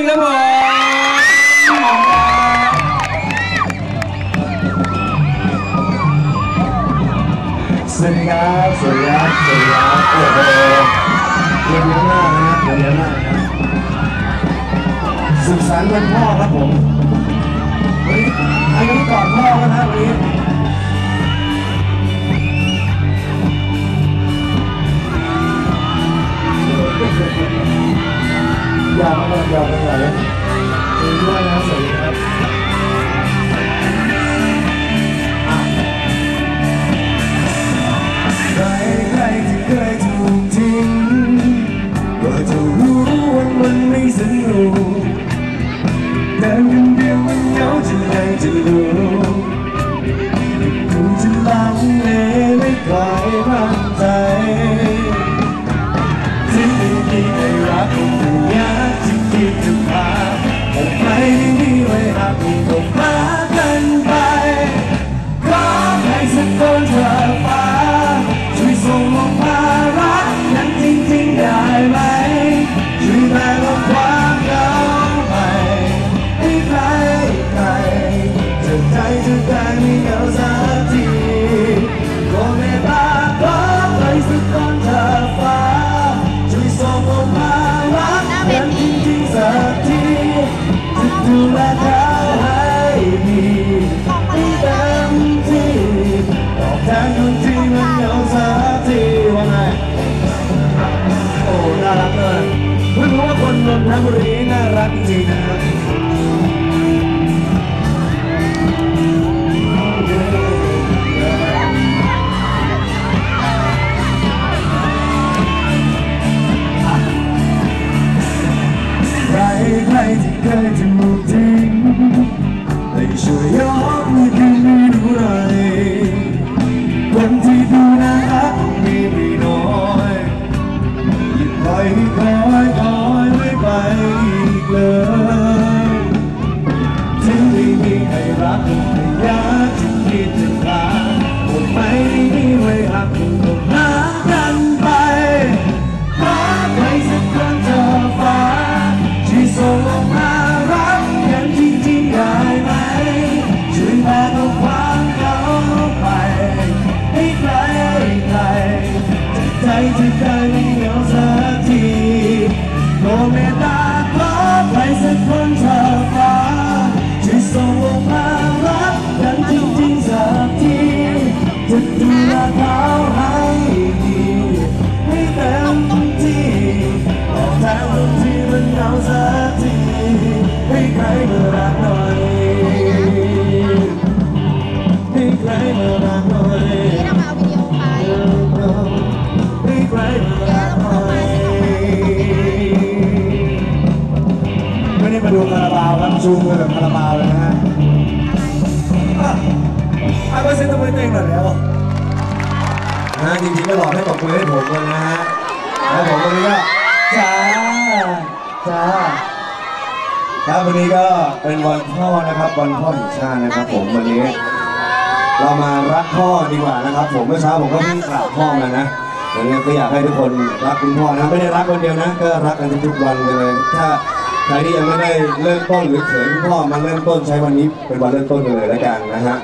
ยครับผมสวัสดีครับ สวัสดีครับ สวัสดีครับ ดู ไว้หักคงต้องพากันไปขอให้สักคนเธอฟ้าช่วยส่งลงมารักนั้นจริงๆได้ไหมช่วยแบ่งเอาความเหงาไปให้ใครใครจะใจจะได้ไม่เหงาสักทีก็ไม่ตาขอให้สักคนเธอฟ้าช่วยส่งลงมารักกันจริงๆสักทีจะ คนนนทบุ จะใจจะได้ไม่เหงาสักทีโปรดเมตตาขอใครสักคนเธอฟ้าช่วยส่งลงมารักกันจริงๆสักทีจะดูแลเขา บาวครับชูมือแบบคาราบาวเลยนะฮะอะอะก็เซ็นตัวเองหน่อยแล้วนะจริงๆก็หลอกให้ตบมือให้ผมเลยนะฮะแล้วผมวันนี้ก็จ้าจ้าครับวันนี้ก็เป็นวันพ่อนะครับวันพ่อแห่งชาตินะครับ ผมวันนี้ เรามารักพ่อดีกว่านะครับ ผมเมื่อเช้าผมก็เพิ่งกราบพ่อมานะอย่างนี้ก็อยากให้ทุกคนรักคุณพ่อนะไม่ได้รักคนเดียวนะ ก็รักกันทุกๆวันเลยถ้า ใครที่ยังไม่ได้เริ่มต้นหรือเขินพ่อมาเริ่มต้นใช้วันนี้เป็นวันเริ่มต้นกันเลยแล้วกันนะฮะ